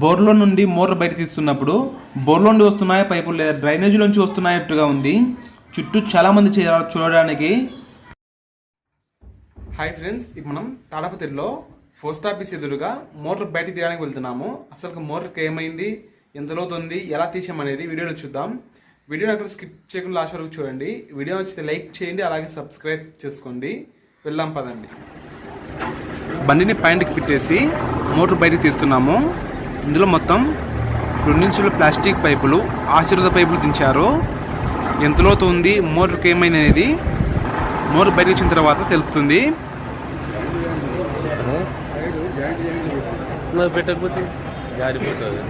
బోర్లో నుండి మోటార్ బయట తీస్తున్నప్పుడు బోర్లో నుండి వస్తున్నాయి పైపులు లేదా డ్రైనేజీ నుంచి వస్తున్నాయట్టుగా ఉంది. చుట్టూ చాలామంది చూడడానికి. హాయ్ ఫ్రెండ్స్ ఇప్పుడు మనం తాడపతిలో పోస్ట్ ఆఫీస్ ఎదురుగా మోటార్ బయట తీయడానికి వెళ్తున్నాము. అసలు మోటార్కి ఏమైంది? ఎంత లోతుంది ఎలా తీసామనేది వీడియోలో చూద్దాం. వీడియోని అక్కడ స్కిప్ చేయకుండా లాస్ట్ వరకు చూడండి. వీడియో నచ్చితే లైక్ చేయండి అలాగే సబ్స్క్రైబ్ చేసుకోండి. వెళ్దాం పదండి. బండిని పాయింట్కి పెట్టేసి మోటార్ బయటకు తీస్తున్నాము. ఇందులో మొత్తం రెండించుల ప్లాస్టిక్ పైపులు ఆశీర్వాద పైపులు దించారు. ఎంతలోతో ఉంది మోటార్కి ఏమైంది అనేది మోటార్ బయటకు వచ్చిన తర్వాత తెలుస్తుంది. పెట్టకపోతే జారిపోతుంది.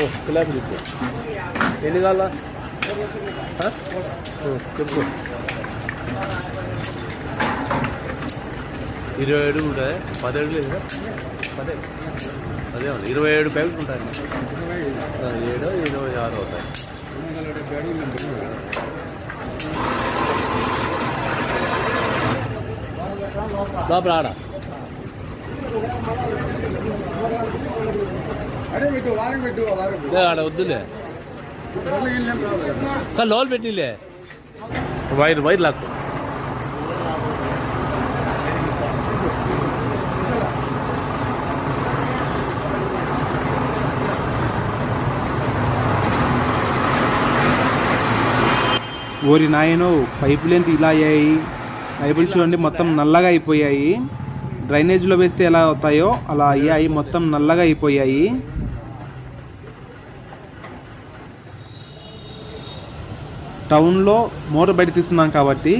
ఓ. గులాబీ తీసుకో ఎన్ని కావాలా? ఆ? ఓ, చెప్పు. ఇరవై ఏడు ఉంటాయి? పదిహేడు లేదు? పదే. అదే ఇరవై ఏడు ప్యాకెట్లు ఉంటాయి? ఏడు ఇరవై ఆరు అవుతాయి. లోపల ఆడ. ఆడ వద్దులే. పెట్టిలే. వైర్ వైర్ లాక్కు. ఓరి నాయనో పైపులు ఏంటి ఇలా అయ్యాయి. పైపులు చూడండి మొత్తం నల్లగా అయిపోయాయి. డ్రైనేజ్లో వేస్తే ఎలా అవుతాయో అలా అయ్యాయి మొత్తం నల్లగా అయిపోయాయి. టౌన్లో మోటార్ బయట తీస్తున్నాం కాబట్టి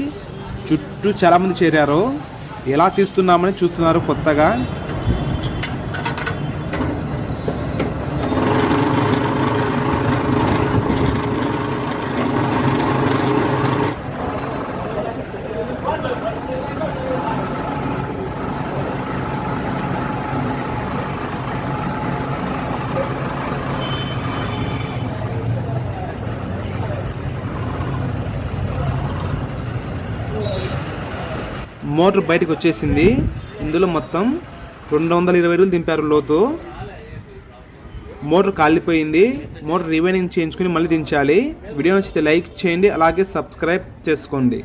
చుట్టూ చాలామంది చేరారు. ఎలా తీస్తున్నామని చూస్తున్నారు కొత్తగా. మోటార్ బయటకు వచ్చేసింది. ఇందులో మొత్తం రెండు వందల ఇరవై రోజులు దింపారు లోతు. మోటార్ కాలిపోయింది. మోటార్ రివైనింగ్ చేయించుకుని మళ్ళీ దించాలి. వీడియో నచ్చితే లైక్ చేయండి అలాగే సబ్స్క్రైబ్ చేసుకోండి.